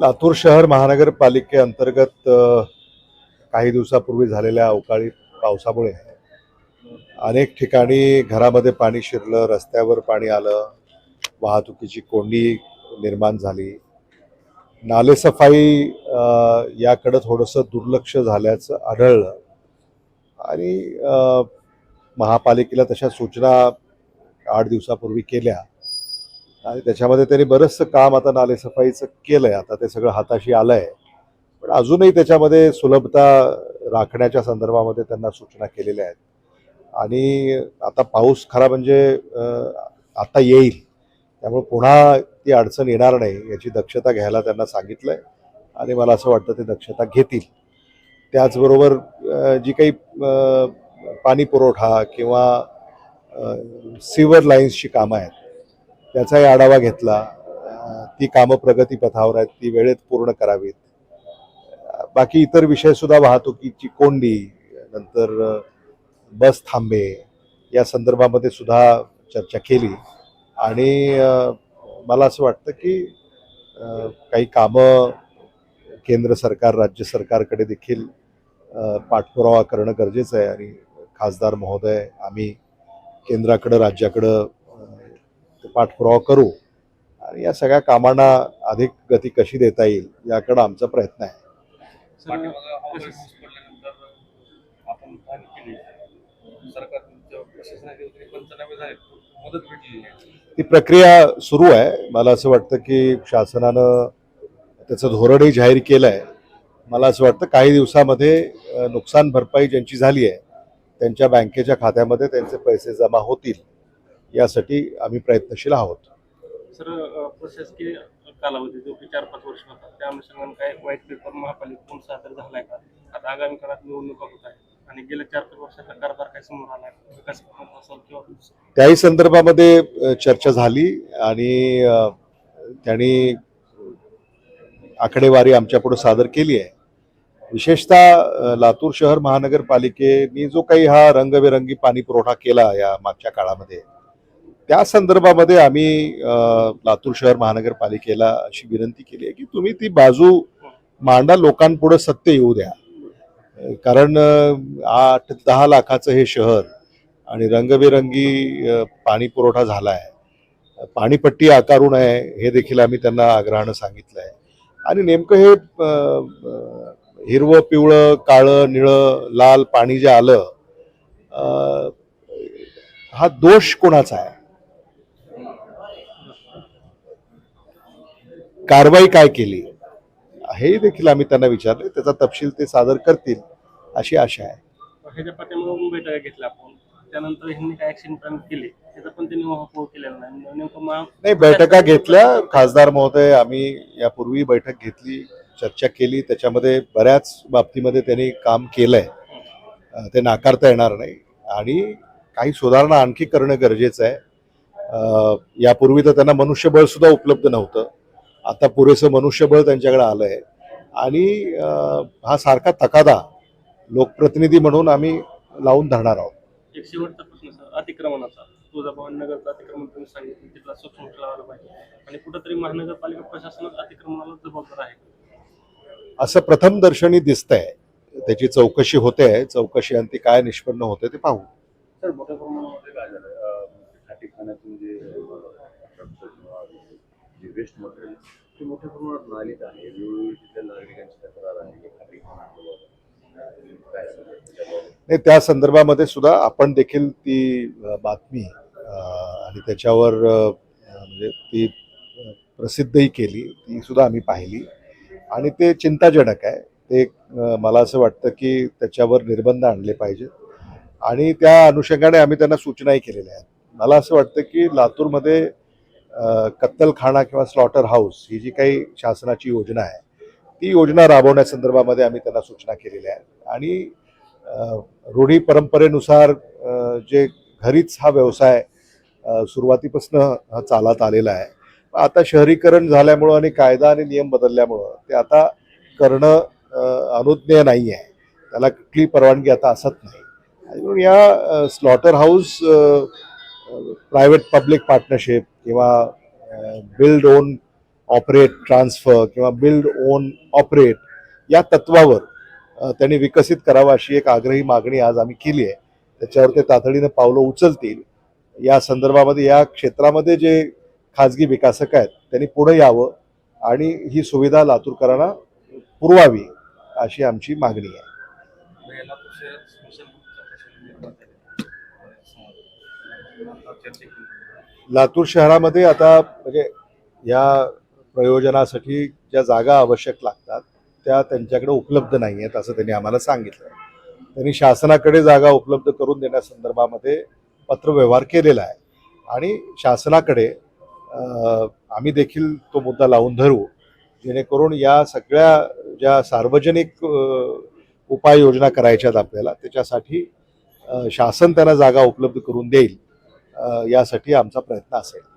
लातूर शहर महानगरपालिकेअंतर्गत काही दिवसापूर्वी झालेल्या अवकाळी पावसामुळे अनेक ठिकाणी घरामध्ये पाणी शिरलं रस्त्यावर पाणी आलं वाहतुकीची कोंडी निर्माण झाली. नालेसफाई याकडं थोडंसं दुर्लक्ष झाल्याचं आढळलं. आणि महापालिकेला तशा सूचना आठ दिवसापूर्वी केल्या. आणि त्याच्यामध्ये त्यांनी बरंचसं काम आता नालेसफाईचं केलं आहे आता ते सगळं हाताशी आलं आहे पण अजूनही त्याच्यामध्ये सुलभता राखण्याच्या संदर्भामध्ये त्यांना सूचना केलेल्या आहेत. आणि आता पाऊस खरा म्हणजे आता येईल. त्यामुळे पुन्हा ती अडचण येणार नाही याची दक्षता घ्यायला त्यांना सांगितलं आहे आणि मला असं वाटतं ते दक्षता घेतील. त्याचबरोबर जी काही पाणी पुरवठा किंवा सिवर लाईन्सची कामं आहेत त्याचाही आढावा घेतला. ती कामं प्रगतीपथावर आहेत ती वेळेत पूर्ण करावीत. बाकी इतर विषयसुद्धा वाहतुकीची कोंडी नंतर बस थांबे या संदर्भामध्ये सुद्धा चर्चा केली. आणि मला असं वाटतं की काही कामं केंद्र सरकार राज्य सरकारकडे देखील पाठपुरावा करणं गरजेचं आहे. आणि खासदार महोदय आम्ही केंद्राकडं राज्याकडं पाठपुरावा करू. आणि या सगळ्या कामांना अधिक गती कशी देता येईल याकडं आमचा प्रयत्न आहे. ती प्रक्रिया सुरू आहे. मला असं वाटतं की शासनानं त्याचं धोरणही जाहीर केलं आहे मला असं वाटतं काही दिवसामध्ये नुकसान भरपाई ज्यांची झाली आहे त्यांच्या बँकेच्या खात्यामध्ये त्यांचे पैसे जमा होतील. यासाठी आम्ही प्रयत्नशील आहोत. सर प्रशासकीय कालावधी जो की चार पाच वर्ष होता त्या अनुषंगाने काय व्हाईट पेपर महापालिकेतून सादर झालाय का? आता आगामी काळात निवडणुका होत आहे आणि गेल्या चार पाच वर्षाचा कारभार काय समोर आलाय? विकास असेल किंवा त्याही संदर्भामध्ये चर्चा झाली आणि त्यांनी आकडेवारी आमच्यापुढे सादर केली आहे. विशेषतः लातूर शहर महानगरपालिकेने जो काही हा रंगबेरंगी पाणी पुरवठा केला या मागच्या काळामध्ये त्या संदर्भामध्ये आम्ही लातूर शहर महानगरपालिकेला अशी विनंती केली आहे की तुम्ही ती बाजू मांडा लोकांपुढे सत्य येऊ द्या. कारण आठ दहा लाखाचं हे शहर आणि रंगबेरंगी पाणी पुरवठा झाला आहे पाणीपट्टी आकारू नये हे देखील आम्ही त्यांना आग्रहानं सांगितलं आहे आणि नेमकं हे हिरवं पिवळं काळं निळं लाल पाणी जे आलं हा दोष कोणाचा आहे? कारवाई काय केली? हे देखील आम्ही त्यांना विचारले त्याचा तपशील ते सादर करतील अशी आशा आहे. ह्याच्या पाठीमागून बैठका घेतल्या आपण. त्यानंतर ह्यांनी काय ऍक्शन प्लॅन केले? त्याचा पण त्यांनी महापौर केलेला नाही. नेमकं महा नाही बैठका घेतल्या. खासदार महोदय आम्ही यापूर्वी बैठक घेतली चर्चा केली. त्याच्यामध्ये बऱ्याच बाबतीमध्ये त्यांनी काम केलंय. ते नाकारता येणार नाही. आणि काही सुधारणा आणखी करणं गरजेचं आहे. यापूर्वी तर त्यांना मनुष्यबळ सुद्धा उपलब्ध नव्हतं. आता पुरेसं मनुष्यबळ त्यांच्याकडे आलं आहे आणि हा सारखा तकादा लोकप्रतिनिधी म्हणून आम्ही लावून धरणार आहोत. एक शेवटचा प्रश्न सर अतिक्रमणाचा. तुळजाभवानी नगरचं अतिक्रमण तुम्ही सांगितलं तिथला सूक्ष्म ठेवायला पाहिजे. आणि कुठंतरी महानगरपालिका प्रशासनात अतिक्रमणाला जबाबदार आहे. असं प्रथम दर्शनी दिसतंय. त्याची चौकशी होते चौकशी आणि ती काय निष्पन्न होते ते पाहू. सर मोठ्या प्रमाणामध्ये काय झालं किंवा जे वेस्ट मटेरियल ते मोठ्या प्रमाणात नालीत आहे वेळोवेळी तिथल्या नागरिकांची तक्रार आहे. नाही त्या संदर्भामध्ये सुद्धा आपण देखील ती बातमी आणि त्याच्यावर म्हणजे ती प्रसिद्धही केली. ती सुद्धा आम्ही पाहिली. आणि ते चिंताजनक आहे. ते मला असं वाटतं की त्याच्यावर निर्बंध आणले पाहिजेत. आणि त्या अनुषंगाने आम्ही त्यांना सूचनाही केलेल्या आहेत. मला असं वाटतं की लातूरमध्ये कत्तलखाना किंवा स्लॉटर हाऊस ही जी काही शासनाची योजना आहे ती योजना राबवण्यासंदर्भामध्ये आम्ही त्यांना सूचना केलेल्या आहेत. आणि रूढी परंपरेनुसार जे घरीच हा व्यवसाय सुरुवातीपासून हा चालत आलेला आहे. आता शहरीकरण झाल्यामुळं आणि कायदा आणि नियम बदलल्यामुळं ते आता करणं अनुज्ञेय नाही आहे त्याला कुठली परवानगी आता असत नाही. म्हणून या slaughter house private public partnership किंवा बिल्ड ओन ऑपरेट ट्रान्सफर किंवा बिल्ड ओन ऑपरेट या तत्वावर त्यांनी विकसित करावं अशी एक आग्रही मागणी आज आम्ही केली आहे. त्याच्यावर ते तातडीनं पावलं उचलतील. या संदर्भामध्ये या क्षेत्रामध्ये जे खाजगी विकासक आहेत त्यांनी पुढे यावं आणि ही सुविधा लातूरकरांना पुरवावी अशी आमची मागणी आहे याला तो शहर स्मशानभूमीचा प्रश्न निर्माण झालेला आहे. आता चर्चा केली. लातूर शहरामध्ये आता म्हणजे या प्रयोजनासाठी ज्या जागा आवश्यक लागतात त्या त्यांच्याकडे उपलब्ध नाही आहेत असं त्यांनी आम्हाला सांगितलं. त्यांनी शासनाकडे जागा उपलब्ध करून देण्यासंदर्भामध्ये पत्रव्यवहार केलेला आहे. आणि शासनाकडे आम्ही देखील तो मुद्दा लावून धरू जेणेकरून या सगळ्या ज्या सार्वजनिक अं, उपाययोजना करायच्यात आपल्याला त्याच्यासाठी शासन त्यांना जागा उपलब्ध करून देईल. यासाठी आमचा प्रयत्न असेल.